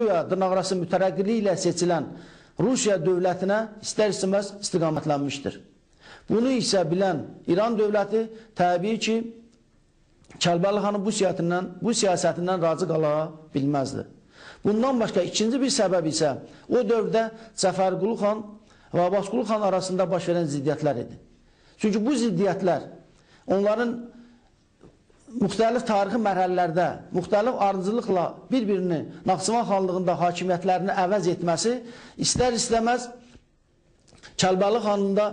dırnaqarası mütərəqqiliyi ilə seçilən Rusiya dövlətinə istər-istəməz istiqamətlənmişdir. Bunu isə bilən İran dövləti təbii ki, Kəlbəli xanın bu siyasətindən, bu siyasətindən razı qala bilməzdi. Bundan başqa ikinci bir səbəb isə o dövrdə Cəfərqulu xan və Abbasqulu xan arasında baş verən ziddiyyətlər idi. Çünki bu ziddiyyətlər onların müxtəlif tarixi mərhələlərdə, müxtəlif ardıcılıqla bir-birini Naxçıvan xanlığında hakimiyyətlərini əvəz etməsi istər-istəməz Kəlbəli xanın da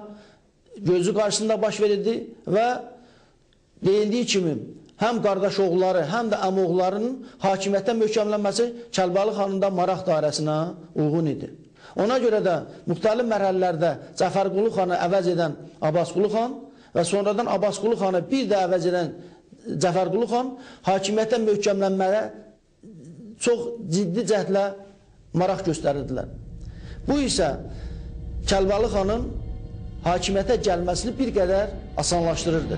gözü qarşısında baş verildi və deyildiyi kimi həm qardaş oğulları, həm də əmoğullarının hakimiyyətdə möhkəmlənməsi Kəlbəli xanın da maraq dairəsinə uyğun idi. Ona görə də müxtəlif mərhələlərdə Cəfərqulu xanı əvəz edən Abbasqulu xan və sonradan Abbasqulu xanı bir də əvəz edən Cəfərqulu xan hakimiyyətə möhkəmlənməyə çox ciddi cəhdlə maraq göstərirdilər. Bu isə Kəlbəli xanın hakimiyyətə gəlməsini bir qədər asanlaşdırırdı.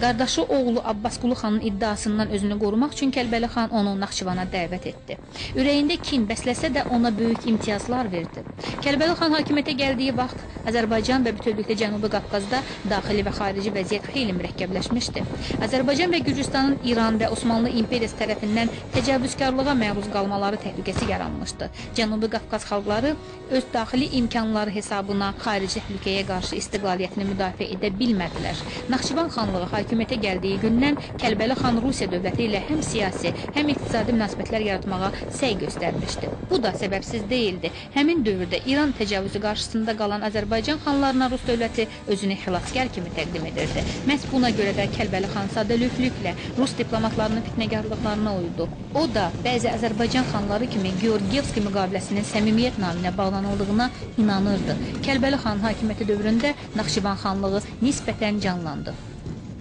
Qardaşı oğlu Abbasqulu xanın iddiasından özünü qorumaq üçün Kəlbəli xan onu Naxçıvana dəvət etdi. Ürəyində kin bəsləsə də ona böyük imtiyazlar verdi. Kəlbəli xan hakimiyyətə gəldiyi vaxt Azərbaycan və bütövlükdə Cənubi Qafqazda daxili və xarici vəziyyət xeyli mürəkkəbləşmişdi. Azərbaycan və Gürcüstanın İran və Osmanlı imperiyası tərəfindən təcavüzkarlığa məruz qalmaları təhlükəsi yaranmışdı. Cənubi Qafqaz xalqları öz daxili imkanları hesabına xarici təhlükəyə qarşı istiqlaliyyətini müdafiə edə bilmədilər. Naxçıvan xanlığı hakimiyyətə gəldiyi gündən Kəlbəli xan Rusiya dövləti ilə həm siyasi, həm iqtisadi münasibətlər yaratmağa səy göstərmişdi. Bu da səbəbsiz deyildi. Həmin dövrdə İran təcavüzü qarşısında qalan Azərbaycan xanlarına Rus dövləti özünü xilaskar kimi təqdim edirdi. Məhz buna görə də Kəlbəli xan sadəlövhlüklə Rus diplomatlarının fitnəgarlıqlarına uydu. O da bəzi Azərbaycan xanları kimi Georgiyevski müqaviləsinin səmimiyyət naminə bağlanıldığına inanırdı. Kəlbəli xan hakimiyyəti dövründə Naxçıvan xanlığı nisbətən canlandı.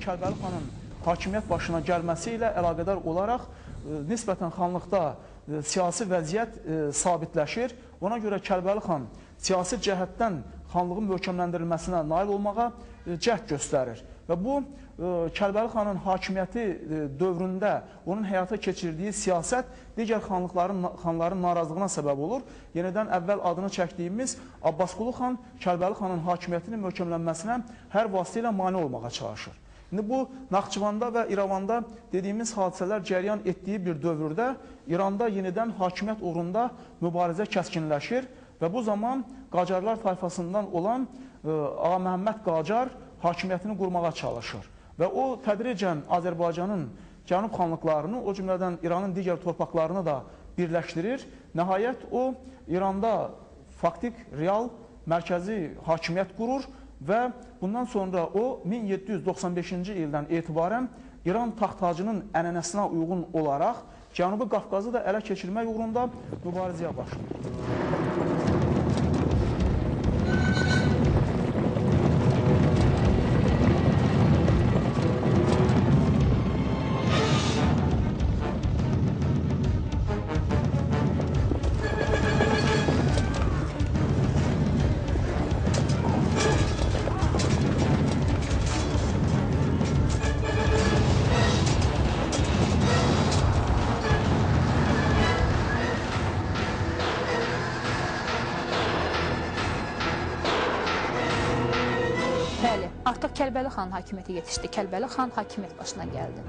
Kərbəli xanın hakimiyyət başına gəlməsi ilə əlaqədar olaraq e, nisbətən xanlıqda e, siyasi vəziyyət e, sabitləşir. Ona görə Kərbəli xan siyasi cəhətdən xanlığın möhkəmləndirilməsinə nail olmağa cəhd göstərir. Və bu Kərbəli xanın hakimiyyəti dövründə onun həyata keçirdiyi siyasət digər xanlıqların xanların narazılığına səbəb olur. Yenidən əvvəl adını çəkdiyimiz Abbasqulu xan Kərbəli xanın hakimiyyətinin möhkəmlənməsinə hər vasitə ilə mane olmağa çalışır. İndi bu Naxçıvanda və İrəvanda dediyimiz hadisələr cəryan etdiyi bir dövrdə İranda yenidən hakimiyyət uğrunda mübarizə kəskinləşir və bu zaman Qacarlar tayfasından olan e, Ağa Məhəmməd Qacar hakimiyyətini qurmağa çalışır. Və o tədricən Azərbaycanın cənub xanlıqlarını, o cümlədən İranın digər torpaqlarını da birləşdirir. Nəhayət o İranda faktik, real mərkəzi hakimiyyət qurur və bundan sonra o 1795-ci ildən etibarən İran taxtacının ənənəsinə uyğun olaraq Cənubi Qafqazı da ələ keçirmək uğrunda mübarizəyə başlayır. Kəlbəli xan hakimiyyətə yetişdi. Kəlbəli xan hakimiyyət başına gəldi.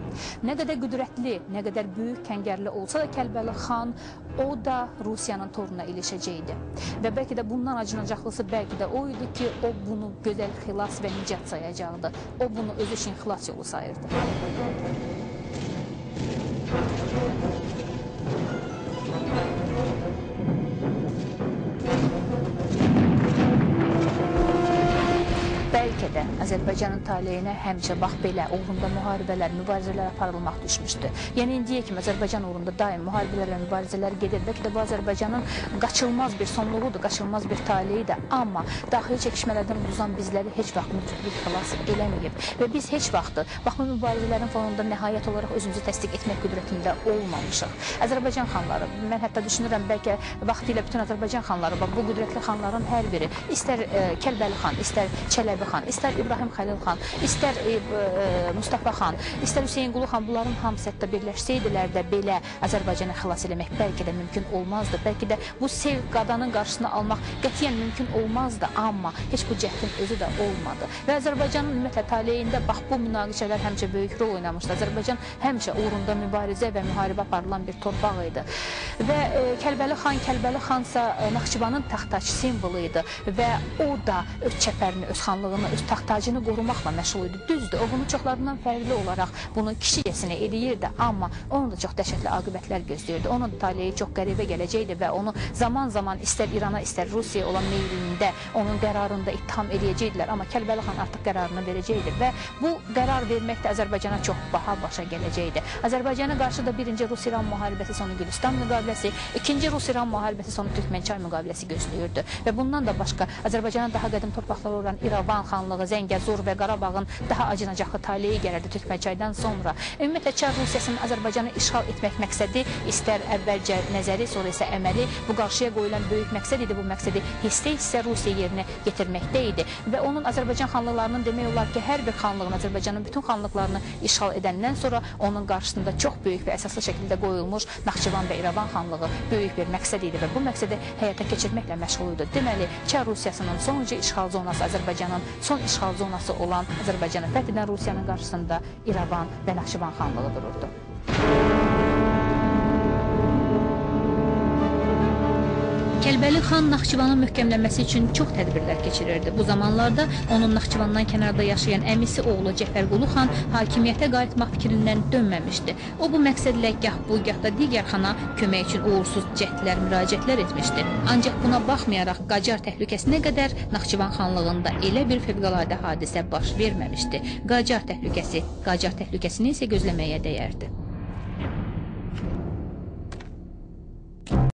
Nə qədər qüdrətli, nə qədər böyük kəngərli olsa da Kəlbəli xan o da Rusiyanın toruna ilişəcəkdi. Və bəlkə də bundan acınacaqlısı bəlkə də o idi ki, o bunu gözəl xilas və nicat sayacaqdı. O bunu özü üçün xilas yolu sayırdı. Azərbaycanın taleyinə həmişə bax belə uğrunda müharibələr, mübarizələr aparılmaq düşmüşdü. Yəni indiyə kimi Azərbaycan uğrunda daim müharibələr və mübarizələr gedir. Bəlkə də bu Azərbaycanın qaçılmaz bir sonluğudur, qaçılmaz bir taleyidir. Amma daxili çəkişmələrdən uzan bizləri heç vaxt mütləq xilas eləməyib və biz heç vaxt bax bu mübarizələrin fonunda nəhayət olaraq özümüzü təsdiq etmək qüdrətində olmamışıq. Azərbaycan xanları, mən hətta düşünürəm bəlkə vaxtilə bütün Azərbaycan xanları, bax bu qüdrətli xanların hər biri istər e, Kəlbəli xan, istər Çələbi xan, istər İbrahim İbrahim Xəlil xan, istər e, e, Mustafa xan, istər Hüseyn Qulu xan bunların hamısı hətta birləşsəydilər də belə Azərbaycanı xilas eləmək bəlkə də mümkün olmazdı. Bəlkə də bu sev qadanın qarşısını almaq qətiyyən mümkün olmazdı, amma heç bu cəhdin özü də olmadı. Və Azərbaycanın ümumiyyətlə taleyində bax bu münaqişələr həmişə böyük rol oynamışdı. Azərbaycan həmişə uğrunda mübarizə və müharibə aparılan bir torpaq idi. Və e, Kəlbəli xan, Kəlbəli xansa e, Naxçıvanın taxtaç simvolu idi və o da öz çəpərini, öz xanlığını, öz taxtacını qorumaqla məşğul idi. Düzdür, o bunu çoxlarından fərqli olaraq bunu kişiyəsinə eləyirdi, amma onun da çox dəhşətli aqibətlər gözləyirdi. Onun taleyi çox qəribə gələcəkdi və onu zaman-zaman istər İrana, istər Rusiyaya olan meylində, onun qərarında ittiham eləyəcəkdilər, amma Kəlbəli xan artıq qərarını verəcəkdi və bu qərar vermək də Azərbaycana çox baha başa gələcəkdi. Azərbaycana qarşı da birinci Rus-İran müharibəsi sonu Gülüstan müqaviləsi, ikinci Rus-İran müharibəsi sonu Türkmənçay müqaviləsi gözləyirdi və bundan da başqa Azərbaycanın daha qədim torpaqları olan İrəvan xanlığı, Zəngəzur və Qarabağın daha acınacaqlı taleyi gələrdi Türkmənçaydan sonra. Ümumiyyətlə Çar Rusiyasının Azərbaycanı işğal etmək məqsədi istər əvvəlcə nəzəri, sonra isə əməli bu qarşıya qoyulan böyük məqsəd idi. Bu məqsədi hissə-hissə Rusiya yerinə yetirməkdə idi və onun Azərbaycan xanlıqlarının demək olar ki, hər bir xanlığın Azərbaycanın bütün xanlıqlarını işğal edəndən sonra onun qarşısında çox böyük və əsaslı şəkildə qoyulmuş Naxçıvan və İrəvan xanlığı böyük bir məqsəd idi və bu məqsədi həyata keçirməklə məşğul idi. Deməli, Çar Rusiyasının sonuncu işğal zonası Azərbaycanın son işğal zonası olan Azərbaycanı fəth edən Rusiyanın qarşısında İrəvan və Naxçıvan xanlığı dururdu. Kəlbəli xan Naxçıvanın möhkəmlənməsi üçün çox tədbirlər keçirirdi. Bu zamanlarda onun Naxçıvandan kənarda yaşayan əmisi oğlu Cəfərqulu xan hakimiyyətə qayıtmaq fikrindən dönməmişdi. O bu məqsədlə gah bu, gah da digər xana kömək üçün uğursuz cəhdlər, müraciətlər etmişdi. Ancaq buna baxmayaraq Qacar təhlükəsinə qədər Naxçıvan xanlığında elə bir fövqəladə hadisə baş verməmişdi. Qacar təhlükəsi, Qacar təhlükəsini isə gözləməyə dəyərdi.